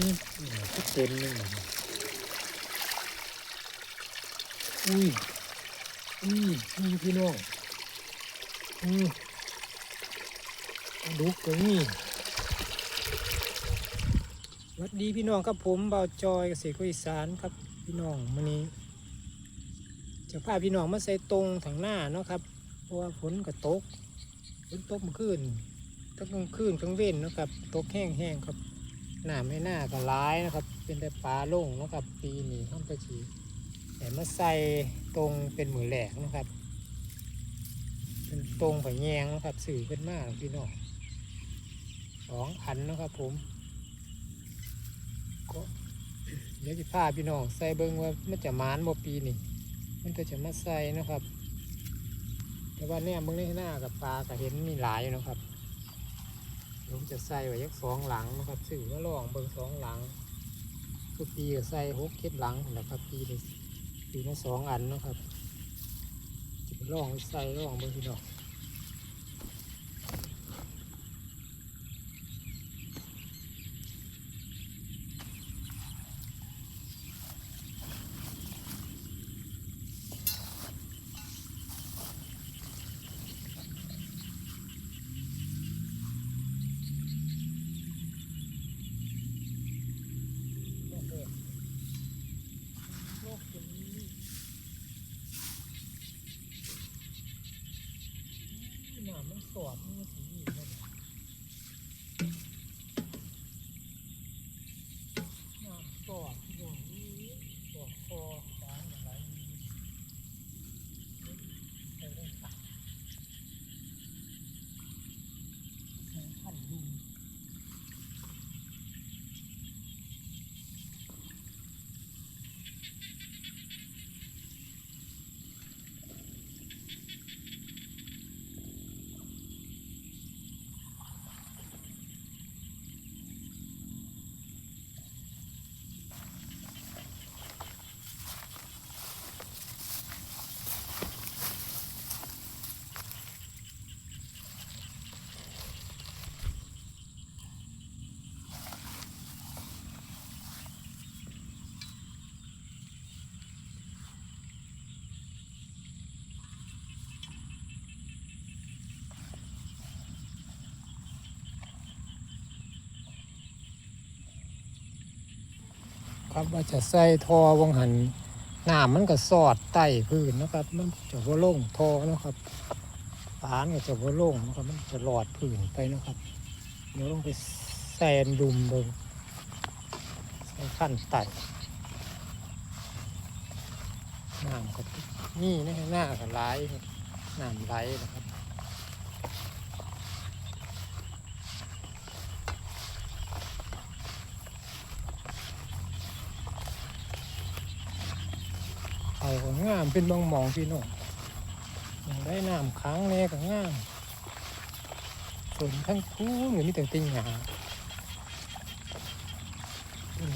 นี่ก็เต็มเลยอุ้ยอุ้ยอุ้ยพี่น้องอุ้ยปลาดุกก็มีสวัสดีพี่น้องครับผมเบาจอยเกษตรกอีสานครับพี่น้องมื้อนี้จะพาพี่น้องมาใส่ตรงทางหน้าเนาะครับเพราะว่าฝนก็ตกฝนตกเมื่อคืนทั้งกลางคืนกลางเว้นเนาะครับตกแห้งๆครับ หน้ำไม่น่าก็ร้ายนะครับ เป็นแต่ปลาลงนะครับปีนี้ห้องกระชีแต่มาใส่ตรงเป็นหมือแหลกนะครับ เป็นตรงไผ่แยงนะครับสื่อขึ้นมากพี่น้องสองอันนะครับ ผมก็เดี๋ยวจะพาพี่น้องใส่เบิ้งว่ามันจะมานบ่ปีนี้มันก็จะมาใส่นะครับ แต่ว่าเนี่ยเบื้องในหน้ากับปลาก็เห็นมีหลายอยู่นะครับ ผมจะใส่ไว้ยักสองหลังนะครับสื่อว่าลองเบิ่งสองหลังทุกปีก็ใส่หกเจ็ดหลังแหละครับปีนี้ปีละสองอันนะครับจะลองใส่ลองเบิ่งพี่น้องโลกจะมีหนามัน สอบมันสีนี่นะหนาสอดอย่างนี้สอดคอฟ้าอะไรใส่ได้ปะแข่งขันดู ครับว่าจะใส่ทอวงหันน้ำมันก็สอดไต่พื้นนะครับ มันจะว่าลงทอนะครับปานก็จะว่าลงนะครับ มันจะหลอดพื้นไปนะครับเดี๋ยวลงไปแซนดุมเบิงใส่ขั้นไต่น้ำก็นี่นะหน้าก็ไหลน้ำไหลนะครับ เขาก็งามเป็นบางหมองพี่น้องอย่างได้น้ำค้างแน่ก็งามส่วนทั้งคู่เหมือนมีแต่ติงหา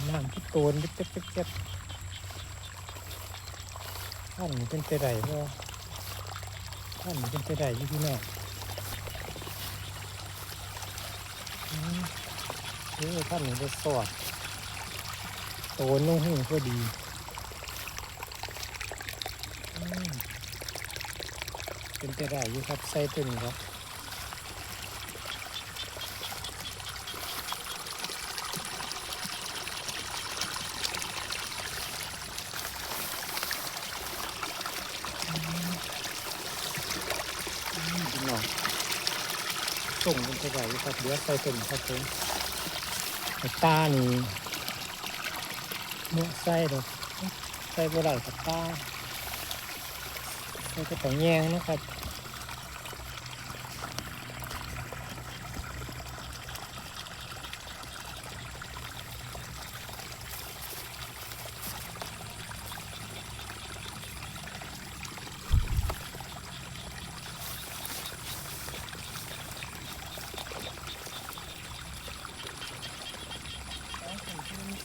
น้ำที่โตนเจ็บเจ็บเจ็บเจ็บท่านเป็นไปไดก็ท่านเป็นไปไดอยู่พี่น้องอืมเออท่านนี่จะสอดโตนลงหูก็ดี อืม เป็นไปได้อยู่ครับใส่ตัวนี้ครับส่งเป็นไปได้อยู่ครับเดี๋ยวใส่ตัวนี้ครับผมตานี่เมื่อใส่ดอกใส่บ่ไดกับตา เราจะต้องแยงนะครับ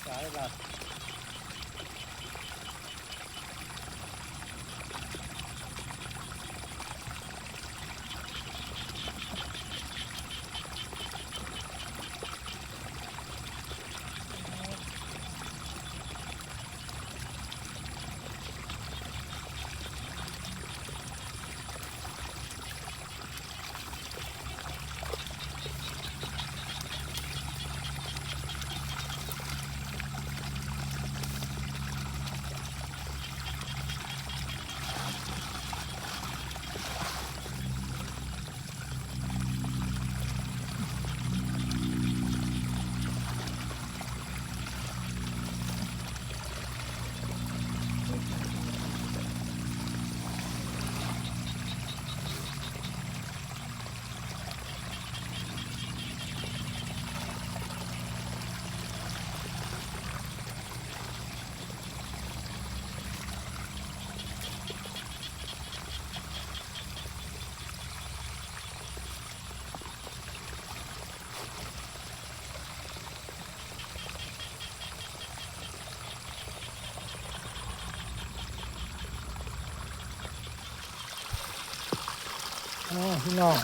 สายหลัก อ๋อ พี่น้อง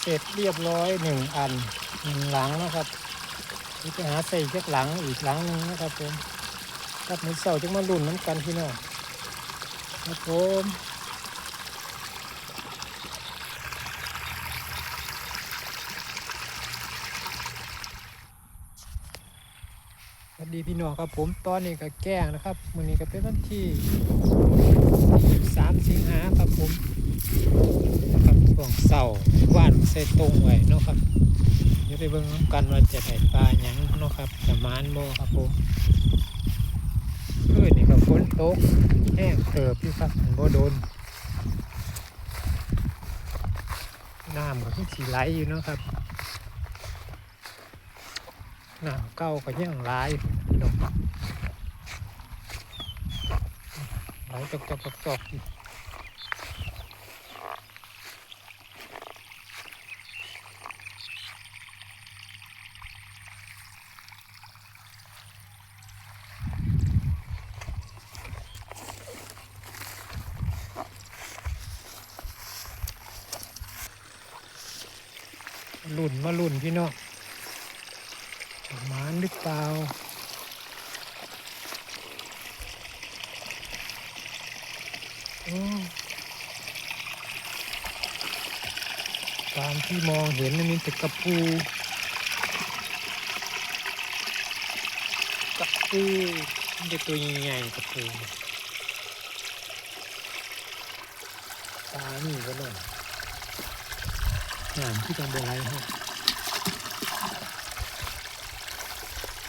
เสร็จเรียบร้อยหนึ่งอันหนึ่งหลังนะครับเดี๋ยวจะหาใส่จักหลังอีกหลังหนึ่งนะครับผมกับมือเสาจะมาลุ่นน้ำกันพี่น้องครับผมสวัสดีพี่น้องครับผมตอนนี้ก็แกล้งนะครับมือนี้ก็เป็นวันที่ 3 สิงหาครับผม นะครับช่วงเสาร์ว่านใส่ตรงไว้เนาะครับเดี๋ยวไปเบิ่งน้ำกันว่าจะได้ปลาหยังเนาะครับจะมานโมครับผมคืนนี่ก็ฝนตกแห้งเติบอยู่ครับมันบ่โดนน้ำก็ที่สีไหลอยู่เนาะครับน้ำเก่าก็ยังไหลายพี่น้องไหลจอกจอกจอกจอก หลุ่นมาหลุ่นพี่น้องหมานหรือเปล่าตามที่มองเห็นมีแต่กระปูกระปูมันจะตัวใหญ่ๆกระปูตานี่ก็หน่อย งานที่จะบอะไรฮะ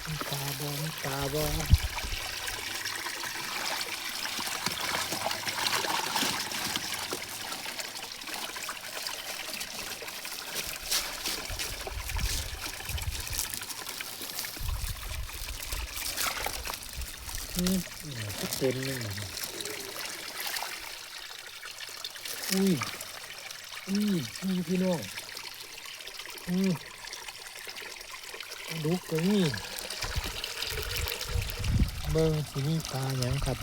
มีตาบอมีตาบออืมก็เต็มเลยนะอุ้ย อุ้ยนี่พี่น้องอืมดุกตัวนี้เบิ้งสีนี่ปลาหยังครับ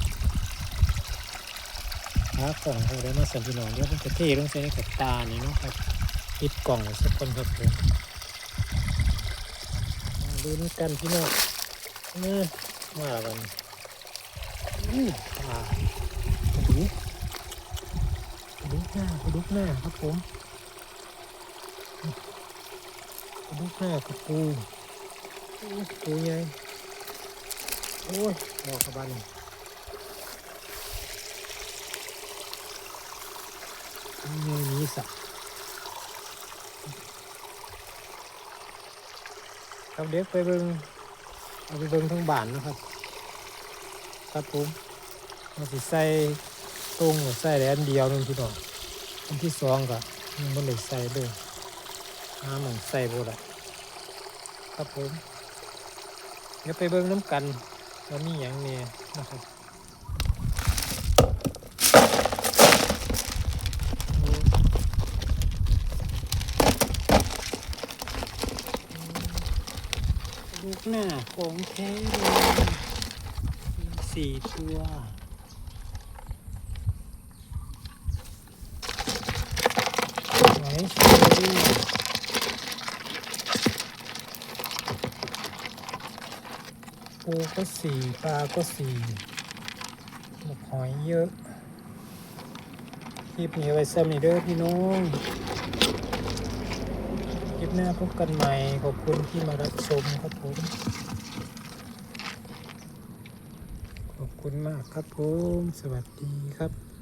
หากล่องเขาได้มาสั่นพี่น้องเดี๋ยวผมจะเทลงใส่ในกับตานี่เนาะครับปิดกล่องสักคนครับผมดูนี่กันพี่น้องนี่มาแล้วกันอู้ปลาปลาดุกปลาดุก หน้าปลาดุกหน้าครับผมลูกหน้ากระปูโอ้ยตัวใหญ่โอ้ยดอกกระบันนี่ไงนี้สักครับเด็กไปเบิ่งเอาไปเบิ่งทั้งบ้านนะครับ ครับผมเราสิใส่ตรงใส่แดนเดียวนึงพี่น้อง อันที่สองก็ยังไม่ได้ใส่เด้วยน้ำมันใส่บ่ละครับผม เดี๋ยวไปเบิ่งน้ำกันว่ามีอย่างเนี่ยนะครับลูกหน้าของแท้เลยมีสี่ตัว ไหนเชอรี่ปูก็สี่ปลาก็สี่หมกหอยเยอะคลิปนี้ไว้ซ้ำนี่เด้อพี่น้องคลิปหน้าพบกันใหม่ ขอบคุณที่มารับชมครับผม ขอบคุณมากครับผม สวัสดีครับ